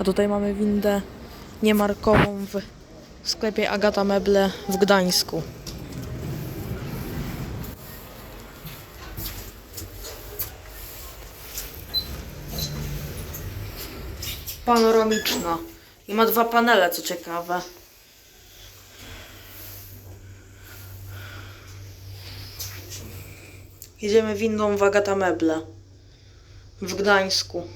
A tutaj mamy windę niemarkową w sklepie Agata Meble w Gdańsku. Panoramiczna. I ma dwa panele, co ciekawe. Jedziemy windą w Agata Meble w Gdańsku.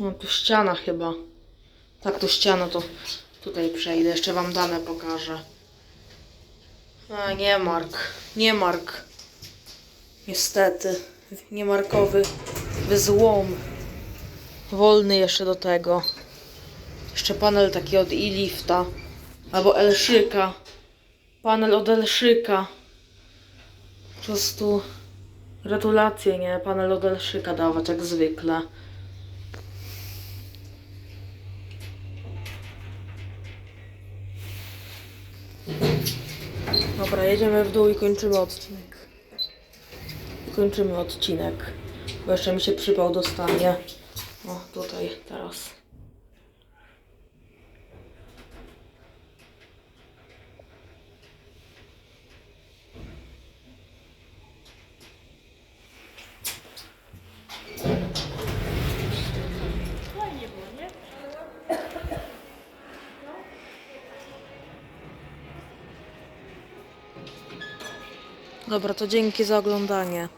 No tu ściana chyba. Tak, tu ściana, to tutaj przejdę. Jeszcze wam dane pokażę. A, nie mark. Nie mark. Niestety. Niemarkowy wyzłom. Wolny jeszcze do tego. Jeszcze panel taki od i-lifta. Albo Elszyka. Panel od Elszyka. Po prostu gratulacje, nie? Panel od Elszyka dawać jak zwykle. Dobra, jedziemy w dół i kończymy odcinek. Kończymy odcinek. Bo jeszcze mi się przypał dostanie. O, tutaj teraz. Dobra, to dzięki za oglądanie.